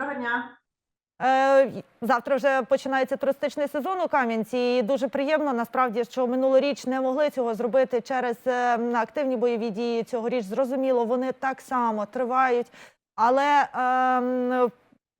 доброго дня. Е, Завтра вже починається туристичний сезон у Кам'янці. І дуже приємно насправді, що минулоріч не могли цього зробити через е, активні бойові дії. Цьогоріч зрозуміло, вони так само тривають. Але ем,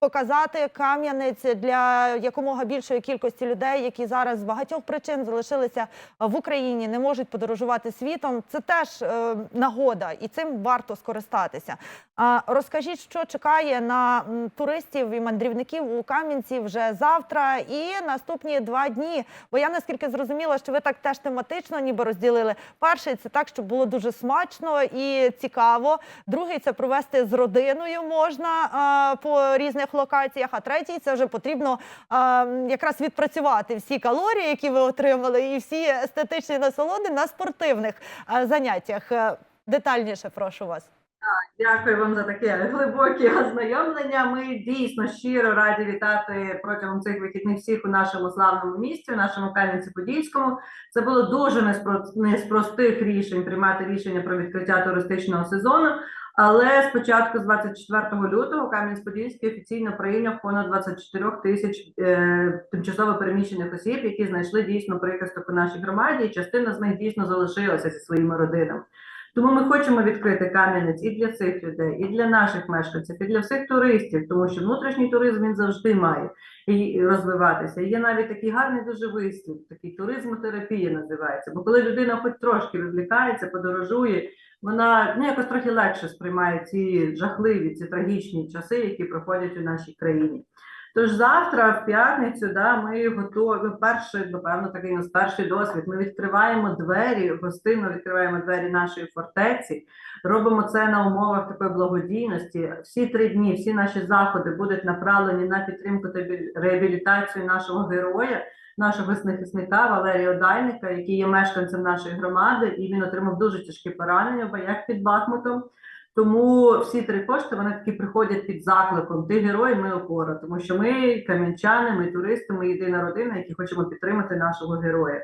показати Кам'янець для якомога більшої кількості людей, які зараз з багатьох причин залишилися в Україні, не можуть подорожувати світом. Це теж е, нагода, і цим варто скористатися. А розкажіть, що чекає на туристів і мандрівників у Кам'янці вже завтра і наступні два дні. Бо я наскільки зрозуміла, що ви так теж тематично ніби розділили. Перший це так, щоб було дуже смачно і цікаво. Другий це провести з родиною можна а, по різних локаціях. А третій це вже потрібно а, якраз відпрацювати всі калорії, які ви отримали, і всі естетичні насолоди на спортивних а, заняттях. Е, Детальніше прошу вас. Дякую вам за таке глибоке ознайомлення. Ми дійсно щиро раді вітати протягом цих вихідних всіх у нашому славному місті, у нашому Кам'янці-Подільському. Це було дуже не з не рішень приймати рішення про відкриття туристичного сезону. Але спочатку, з 24 лютого, Кам'янець-Подільський офіційно прийняв понад 24 тисяч е, тимчасово переміщених осіб, які знайшли дійсно прихисток у нашій громаді, і частина з них дійсно залишилася зі своїми родинами. Тому ми хочемо відкрити Кам'янець і для цих людей, і для наших мешканців, і для всіх туристів, тому що внутрішній туризм він завжди має розвиватися. І є навіть такий гарний дуже вислів, такий туризмотерапія називається. Бо коли людина хоч трошки відвлікається, подорожує, вона ну, якось трохи легше сприймає ці жахливі, ці трагічні часи, які проходять у нашій країні. Тож завтра, в п'ятницю, да, ми готові. Перший, напевно, такий у нас перший досвід. Ми відкриваємо двері, гостинно відкриваємо двері нашої фортеці. Робимо це на умовах такої благодійності. Всі три дні, всі наші заходи будуть направлені на підтримку та бі- реабілітацію нашого героя, нашого захисника Валерія Одайника, який є мешканцем нашої громади, і він отримав дуже тяжкі поранення в боях під Бахмутом. Тому всі три кошти вони таки приходять під закликом Ти герой, ми опора. Тому що ми кам'янчани, ми туристи, ми єдина родина, які хочемо підтримати нашого героя.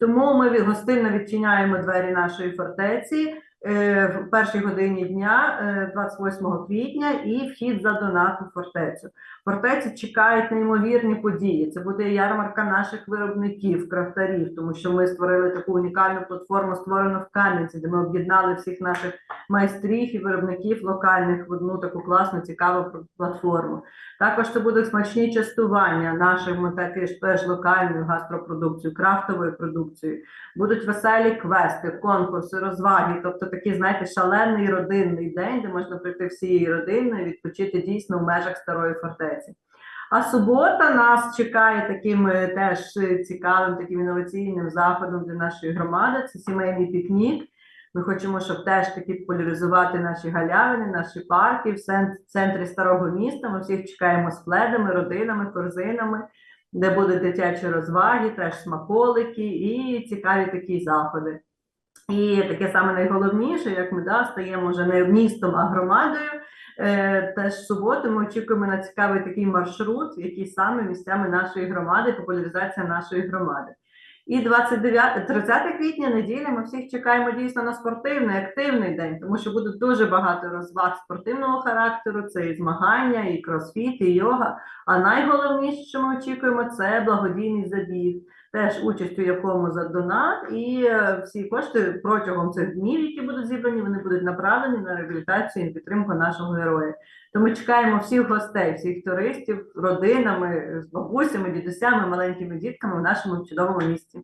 Тому ми гостинно відчиняємо двері нашої фортеці в першій годині дня, е, 28 квітня, і вхід за донат у фортецю. В фортеці чекають неймовірні події. Це буде ярмарка наших виробників, крафтарів, тому що ми створили таку унікальну платформу, створену в Кам'янці, де ми об'єднали всіх наших майстрів і виробників локальних в одну таку класну, цікаву платформу. Також це будуть смачні частування нашими таки ж теж локальною гастропродукцією, крафтовою продукцією. Будуть веселі квести, конкурси, розваги, тобто такий, знаєте, шалений родинний день, де можна прийти всією родиною відпочити дійсно в межах старої фортеці. А субота нас чекає таким е, теж цікавим, таким інноваційним заходом для нашої громади. Це сімейний пікнік. Ми хочемо, щоб теж таки популяризувати наші галявини, наші парки в центрі старого міста. Ми всіх чекаємо з пледами, родинами, корзинами, де будуть дитячі розваги, теж смаколики і цікаві такі заходи. І таке саме найголовніше, як ми да, стаємо вже не містом, а громадою. Е, теж суботу ми очікуємо на цікавий такий маршрут, який саме місцями нашої громади, популяризація нашої громади. І 29, 30 квітня, неділя, ми всіх чекаємо дійсно на спортивний, активний день, тому що буде дуже багато розваг спортивного характеру. Це і змагання, і кросфіт, і йога. А найголовніше, що ми очікуємо, це благодійний забіг, теж участь у якому за донат, і е, всі кошти протягом цих днів, які будуть зібрані, вони будуть направлені на реабілітацію і підтримку нашого героя. Тому чекаємо всіх гостей, всіх туристів, родинами, з бабусями, дідусями, маленькими дітками в нашому чудовому місті.